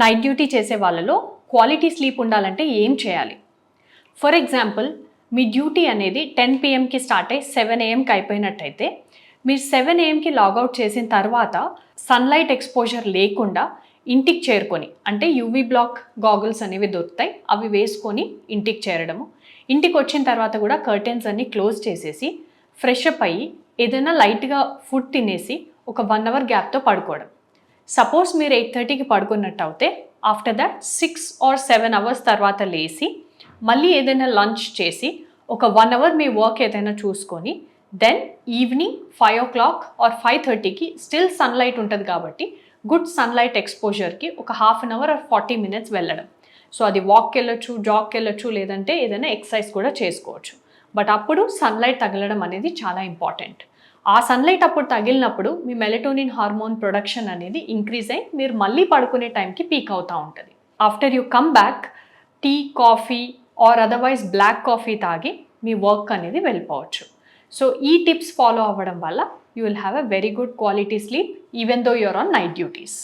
Night duty చేసే వాళ్ళలో quality sleep ఉండాలంటే ఏం చేయాలి? ఫర్ ఎగ్జాంపుల్ మీ డ్యూటీ అనేది టెన్ పిఎంకి స్టార్ట్ అయ్యి సెవెన్ ఏఎంకి అయిపోయినట్టయితే మీరు సెవెన్ ఏఎంకి లాగౌట్ చేసిన తర్వాత సన్లైట్ ఎక్స్పోజర్ లేకుండా ఇంటికి చేరుకొని అంటే యూవీ బ్లాక్ గాగుల్స్ అనేవి దొరుకుతాయి అవి వేసుకొని ఇంటికి చేరడము. ఇంటికి వచ్చిన తర్వాత కూడా కర్టెన్స్ అన్ని క్లోజ్ చేసేసి ఫ్రెష్ అప్ అయ్యి ఏదైనా లైట్గా ఫుడ్ తినేసి ఒక వన్ అవర్ గ్యాప్తో పడుకోవడం. సపోజ్ మీరు ఎయిట్ థర్టీకి పడుకున్నట్టు అయితే after that six or seven hours తర్వాత లేచి మళ్ళీ ఏదైనా లంచ్ చేసి ఒక వన్ అవర్ మీ వర్క్ ఏదైనా చూసుకొని then evening five o'clock or five థర్టీకి స్టిల్ సన్లైట్ ఉంటుంది కాబట్టి గుడ్ సన్లైట్ ఎక్స్పోజర్కి ఒక half an hour or forty minutes వెళ్ళడం. సో అది వాక్కి వెళ్ళొచ్చు జాగ్కి వెళ్ళొచ్చు లేదంటే ఏదైనా ఎక్సర్సైజ్ కూడా చేసుకోవచ్చు. బట్ అప్పుడు సన్లైట్ తగలడం అనేది చాలా ఇంపార్టెంట్ ఆ సన్లైట్ అప్పుడు తగిలినప్పుడు మీ మెలటోనిన్ హార్మోన్ ప్రొడక్షన్ అనేది ఇంక్రీజ్ అయ్యి మీరు మళ్ళీ పడుకునే టైంకి పీక్ అవుతూ ఉంటుంది. After you come back tea coffee or otherwise black coffee తాగి మీ వర్క్ అనేది వెళ్ళిపోవచ్చు. సో ఈ టిప్స్ ఫాలో అవ్వడం వల్ల you will have a very good quality sleep even though you're on night duties